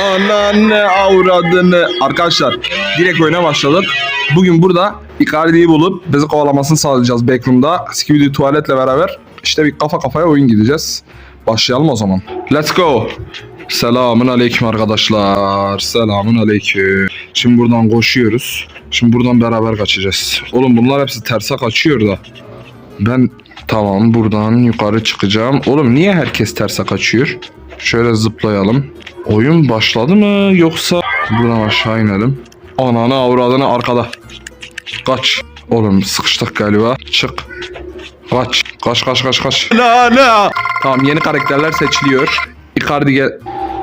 Ananı avradını. Arkadaşlar direkt oyuna başladık. Bugün burada Icardi'yi bulup bizi kovalamasını sağlayacağız backroom'da. Skibidi tuvaletle beraber işte bir kafa kafaya oyun gideceğiz. Başlayalım o zaman. Let's go. Selamun aleyküm arkadaşlar. Selamun aleyküm. Şimdi buradan koşuyoruz. Şimdi buradan beraber kaçacağız. Oğlum bunlar hepsi terse kaçıyor da. Ben tamam buradan yukarı çıkacağım. Oğlum niye herkes terse kaçıyor? Şöyle zıplayalım. Oyun başladı mı yoksa buradan aşağı inelim. Ananı avradını arkada. Kaç. Oğlum sıkıştık galiba. Çık. Kaç. Kaç kaç kaç kaç. La la. Tamam yeni karakterler seçiliyor. Icardi gel.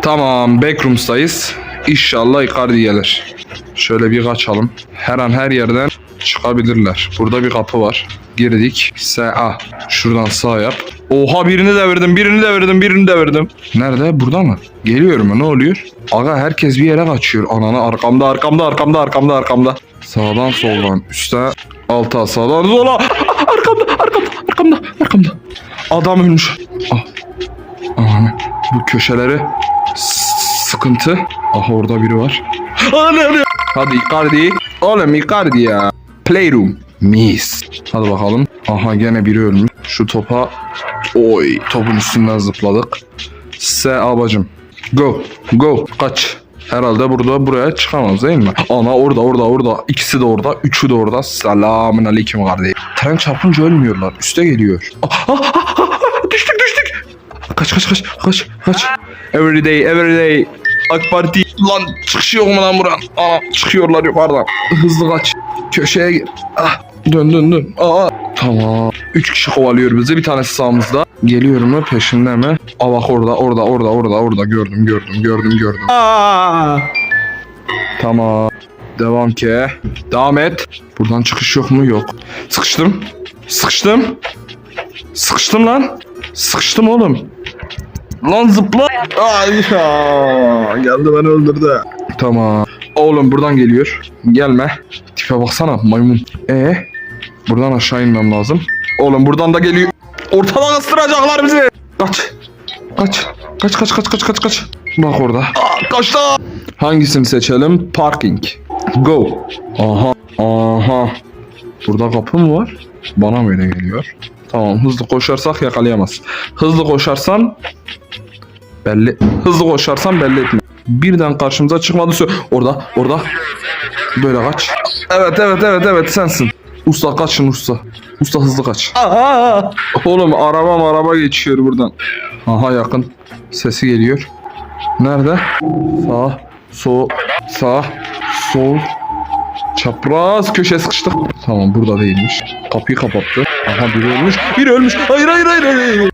Tamam Backrooms'tayız. İnşallah Icardi gelir. Şöyle bir kaçalım. Her an her yerden çıkabilirler. Burada bir kapı var. Girdik. SA. Şuradan sağ yap. Oha birini devirdim, birini devirdim, birini devirdim. Nerede? Burada mı? Geliyor mu? Ne oluyor? Aga herkes bir yere kaçıyor. Ananı arkamda, arkamda, arkamda, arkamda, arkamda. Sağdan soldan, üstten alta, sağdan sola. Arkamda, arkamda, arkamda, arkamda. Adam ölmüş. Ah. Ananı. Bu köşeleri sıkıntı. Aha orada biri var. Ananı. Hadi Icardi. Oğlum Icardi ya. Playroom. Mis. Hadi bakalım. Aha gene biri ölmüş. Şu topa. Oy topun üstünden zıpladık. Se abacım. Go. Go. Kaç. Herhalde burada buraya çıkamaz değil mi? Ana orada orada orada. İkisi de orada. Üçü de orada. Selamun aleyküm kardeşim. Tren çarpınca ölmüyorlar. Üste geliyor. Ah, ah, ah, düştük düştük. Kaç kaç kaç kaç kaç. Every day every day. AK Parti. Lan çıkış yok mu lan buran? Aa çıkıyorlar yukarıdan. Hızlı kaç. Köşeye gir. Ah dön dön dön. Aa tamam. Üç kişi kovalıyor bizi. Bir tanesi sağımızda. Geliyor mu peşinde mi? Aa bak orada orada orada orada orada gördüm gördüm gördüm gördüm. Aa. Tamam. Devam ki. Devam et. Buradan çıkış yok mu? Yok. Sıkıştım. Sıkıştım. Sıkıştım lan. Sıkıştım oğlum. Lan zıpla. Ay ya. Geldi beni öldürdü. Tamam. Oğlum buradan geliyor. Gelme. Tipe baksana maymun. E buradan aşağı inmem lazım. Oğlum buradan da geliyor. Ortadan ıstıracaklar bizi. Kaç. Kaç. Kaç kaç kaç kaç kaç kaç. Bak orada. Aa, kaçtı. Hangisini seçelim? Parking. Go. Aha. Aha. Burada kapı mı var? Bana mı öyle geliyor? Tamam hızlı koşarsak yakalayamaz. Hızlı koşarsan belli. Hızlı koşarsan belli etme. Birden karşımıza çıkmadı. sö- Orada, orada. Böyle kaç. Evet, evet, evet, evet sensin. Usta kaçın usta. Usta hızlı kaç. Oğlum araba araba geçiyor buradan. Aha yakın. Sesi geliyor. Nerede? Sağ, sol, sağ, sol, Çapraz köşeye sıkıştık. Tamam burada değilmiş. Kapıyı kapattı. Aha biri ölmüş. Biri ölmüş. Hayır hayır hayır hayır.